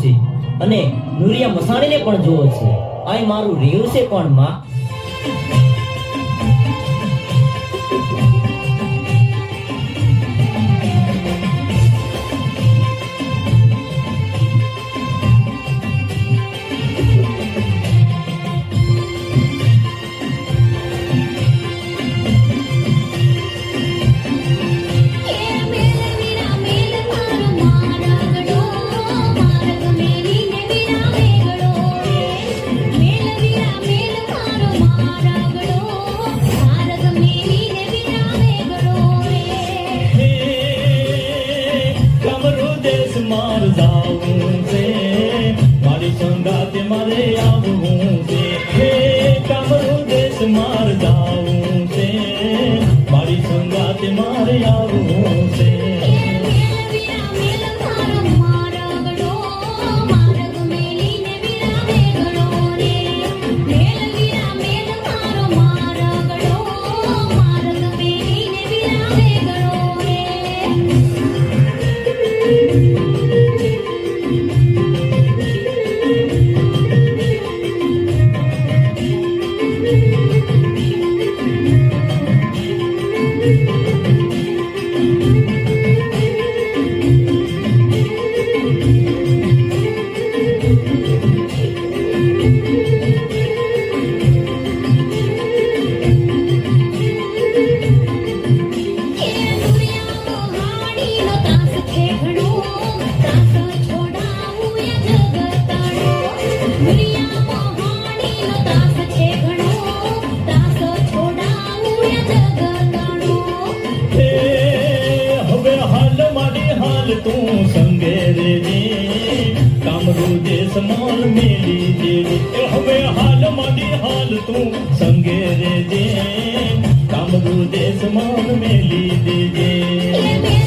છે. અને નુરિયા મસાણીને પણ જોવો છે. આ મારું રહ્યું છે પણ માં Oh. હાલ મેલી દેવી એ હવે હાલ મારી હાલ તું સંગે રે જે કામરૂ દેશ માન મેલી દેજે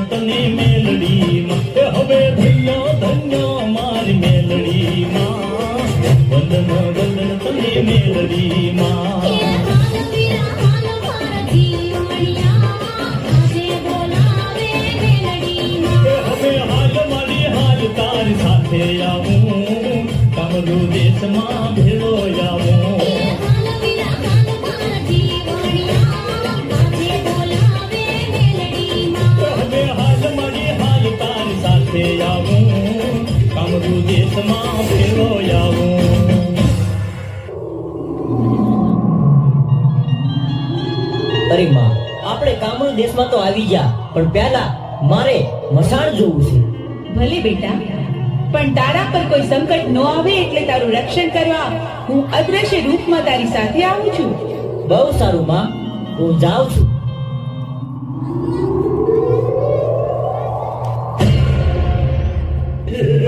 રતને મેલડીમાં એ હવે ધન્યો ધન્યો મારી મેલડીમાં વંદન વંદન તને મેલડીમાં તારી સાથે આવું તમારું દેશમાં ભેળો આવું. સાથે આવું કામરૂ દેશમાં ફેરો આવું. આપણે કામરૂ દેશમાં તો આવી ગયા પણ પહેલા મારે મસાણ જોવું છે. ભલે બેટા પણ તારા પર કોઈ સંકટ ન આવે એટલે તારું રક્ષણ કરવા હું અદ્રશ્ય રૂપમાં તારી સાથે આવું છું. બહુ સારું માં. હું જાઉં છું. Yeah.